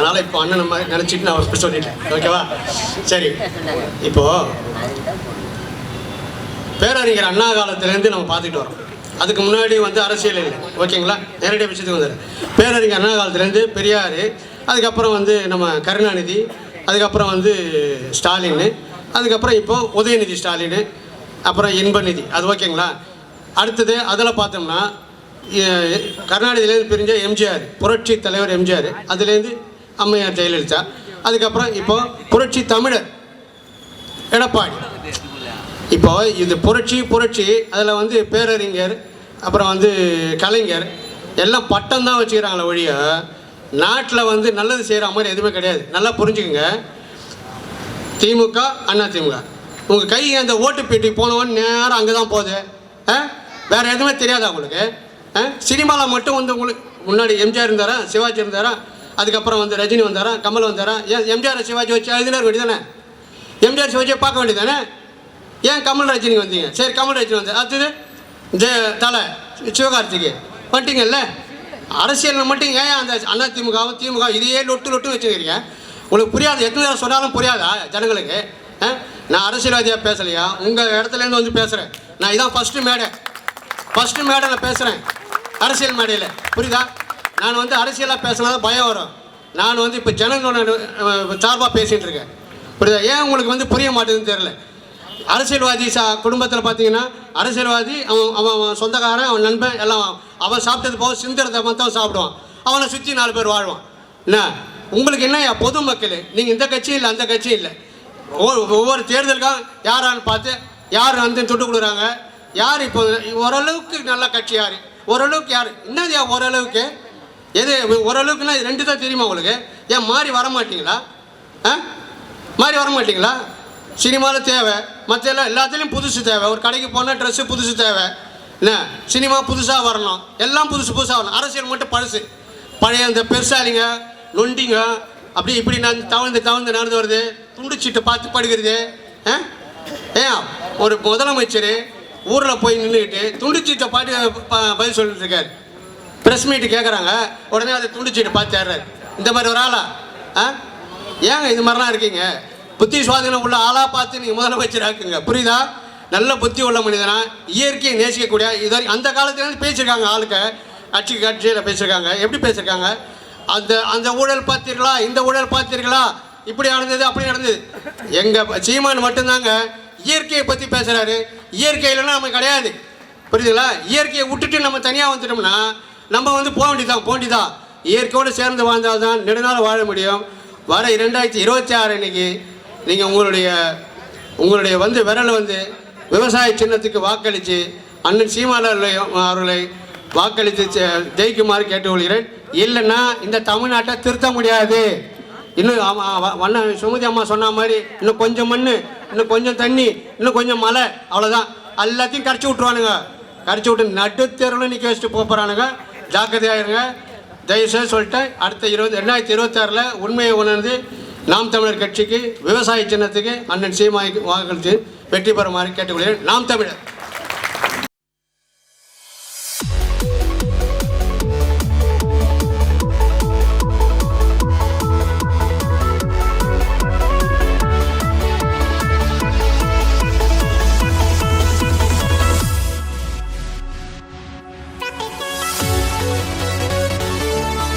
அதனால இப்போ அண்ணன் நம்ம நினச்சிட்டு நான் ஒரு சொல்லிட்டேன். ஓகேவா சரி. இப்போ பேரறிஞர் அண்ணா காலத்திலேருந்து நம்ம பார்த்துட்டு வரோம். அதுக்கு முன்னாடி வந்து அரசியல் இல்லை. ஓகேங்களா நேரடியாக விஷயத்துக்கு வந்தார் பேரறிஞர் அண்ணா காலத்துலேருந்து பெரியார் அதுக்கப்புறம் வந்து நம்ம கருணாநிதி அதுக்கப்புறம் வந்து ஸ்டாலின் அதுக்கப்புறம் இப்போ உதயநிதி ஸ்டாலின் அப்புறம் இன்பநிதி. அது ஓகேங்களா அடுத்தது அதில் பார்த்தோம்னா கர்நாடகிலேருந்து பிரிஞ்ச எம்ஜிஆர் புரட்சி தலைவர் எம்ஜிஆர் அதுலேருந்து அம்மையார் ஜெயலலிதா அதுக்கப்புறம் இப்போ புரட்சி தமிழர். எடப்பாடி. இப்போ இது புரட்சி புரட்சி. அதில் வந்து பேரறிஞர் அப்புறம் வந்து கலைஞர். எல்லாம் பட்டம் தான் வச்சுக்கிறாங்களே ஒழிய நாட்டில் வந்து நல்லது செய்கிற மாதிரி எதுவுமே கிடையாது. நல்லா புரிஞ்சுக்கோங்க. திமுக அண்ணா திமுக. உங்கள் கை அந்த ஓட்டு பெட்டி போனவன் நேரம் அங்கே தான் போகுது. ஆ? வேறு எதுவுமே தெரியாதா உங்களுக்கு? ஆ? சினிமாவில் மட்டும் வந்து உங்களுக்கு முன்னாடி எம்ஜிஆர் இருந்தாரா சிவாஜி இருந்தாரா? அதுக்கப்புறம் வந்து ரஜினி வந்தாரான் கமல் வந்தாரா? ஏன் எம்ஜிஆர் சிவாஜி வச்சு எழுதினா இருக்க வேண்டியதானே எம்ஜிஆர் சிவாஜியை பார்க்க வேண்டியதானே ஏன் கமல் ரஜினி வந்தீங்க? சரி கமல் ரஜினி வந்து அடுத்தது ஜெய தலை சிவகார்த்திகே வந்துட்டீங்கல்ல? அரசியலில் மட்டும் ஏன் அந்த அண்ணா திமுகவும் திமுக இதையே லொட்டு லொட்டு வச்சுக்கிறீங்க? உங்களுக்கு புரியாது. எத்தனை நேரம் சொன்னாலும் புரியாதா ஜனங்களுக்கு? ஆ? நான் அரசியல்வாதியாக பேசலையா? உங்கள் இடத்துலேருந்து வந்து பேசுகிறேன் நான் இதான் ஃபஸ்ட்டு மேடை. ஃபஸ்ட்டு மேடையில் பேசுகிறேன் அரசியல் மேடையில். புரியுதா? நான் வந்து அரசியலாக பேசினா தான் பயம் வரும். நான் வந்து இப்போ ஜனங்களோட சார்பாக பேசிகிட்டு இருக்கேன். புரியுதா? ஏன் உங்களுக்கு வந்து புரிய மாட்டேதுன்னு தெரில அரசியல்வாதி சா குடும்பத்தில் பார்த்தீங்கன்னா அரசியல்வாதி அவன் அவன் அவன் சொந்தக்காரன் அவன் நண்பன் எல்லாம் அவன். சாப்பிட்டது போக சிந்திரத்தை மட்டும் சாப்பிடுவான். அவனை சுற்றி நாலு பேர் வாழ்வான். என்ன? உங்களுக்கு என்னய்யா பொதுமக்கள் நீங்கள் இந்த கட்சி இல்லை அந்த கட்சி இல்லை. ஒவ்வொரு ஒவ்வொரு தேர்தலுக்கும் யாரான்னு பார்த்து யார் வந்து துட்டு கொடுக்குறாங்க? யார் இப்போ ஓரளவுக்கு நல்ல கட்சி யார்? ஓரளவுக்கு யார்? என்னது ஓரளவுக்கு? எது ஓரளவுக்குனா இது ரெண்டு தான் தெரியுமா உங்களுக்கு? ஏன் மாறி வரமாட்டிங்களா? ஆ? மாறி வரமாட்டிங்களா? சினிமாவில் தேவை. மற்ற எல்லாம் எல்லாத்துலேயும் புதுசு தேவை. ஒரு கடைக்கு போனால் ட்ரெஸ்ஸு புதுசு தேவை. என்ன? சினிமா புதுசாக வரணும். எல்லாம் புதுசு புதுசாக வரணும். அரசியல் மட்டும் பழசு. பழைய அந்த பெருசாலிங்க நொண்டிங்க அப்படி இப்படி நான் தவழ்ந்து தவழ்ந்து நடந்து வருது. துண்டுச்சிட்டு பார்த்து படுகிறது. ஆ? ஏன்? ஒரு முதலமைச்சர் ஊரில் போய் நின்றுக்கிட்டு துண்டுச்சீட்டை பாட்டு ப- பதில் சொல்லிட்டு இருக்காரு. ப்ரெஸ் மீட்டு கேட்குறாங்க உடனே அதை துண்டிச்சுட்டு பார்த்து இந்த மாதிரி ஒரு ஆளா? ஆ? ஏங்க இது மாதிரிலாம் இருக்கீங்க? புத்தி சுவாதீனம் உள்ள ஆளாக பார்த்து நீங்கள் முதலமைச்சர் ஆக்குங்க புரியுதா? நல்ல புத்தி உள்ள மனிதனா இயற்கையை நேசிக்கக்கூடிய இது வரைக்கும் அந்த காலத்துலேருந்து பேசியிருக்காங்க ஆளுக்க கட்சி கட்சியில் பேசியிருக்காங்க. எப்படி பேசியிருக்காங்க? அந்த அந்த ஊழல் பார்த்தீர்களா? இந்த ஊழல் பார்த்தீர்களா? இப்படி நடந்தது அப்படி நடந்தது. எங்கள் சீமான் மட்டும்தாங்க இயற்கையை பற்றி பேசுகிறாரு இயற்கையிலலாம் நம்ம கிடையாது. புரியுதுங்களா? இயற்கையை விட்டுட்டு நம்ம தனியாக வந்துட்டோம்னா நம்ம வந்து போக வேண்டியதான் போக இயற்கையோடு சேர்ந்து வாழ்ந்தால் தான் நெடுநாள் வாழ முடியும். வர இரண்டாயிரத்தி இருபத்தி ஆறு அன்னைக்கு நீங்கள் உங்களுடைய உங்களுடைய வந்து விரலை வந்து விவசாய சின்னத்துக்கு வாக்களித்து அண்ணன் சீமாளர்களையும் அவர்களை வாக்களித்து ஜெ- ஜெயிக்குமாறு கேட்டுக்கொள்கிறேன். இல்லைன்னா இந்த தமிழ்நாட்டை திருத்த முடியாது. இன்னும் ஆமா, வண்ண சுமதி அம்மா சொன்ன மாதிரி இன்னும் கொஞ்சம் மண் இன்னும் கொஞ்சம் தண்ணி இன்னும் கொஞ்சம் மழை அவ்வளோதான் எல்லாத்தையும் கரைச்சி விட்ருவானுங்க கரைச்சி விட்டு நடுத்தெருவில் நிற்க வச்சுட்டு போக போகிறானுங்க ஜாக்கிரதையாக இருங்க. தயவுசெய்து சொல்லிட்டேன் அடுத்த இருபது ரெண்டாயிரத்தி இருபத்தாறில் உண்மையை உணர்ந்து நாம் தமிழர் கட்சிக்கு விவசாய சின்னத்துக்கு அண்ணன் சீமாய்க்கு வாக்களித்து வெற்றி பெறுமாறு கேட்டுக்கொள்கிறேன். நாம் தமிழர்.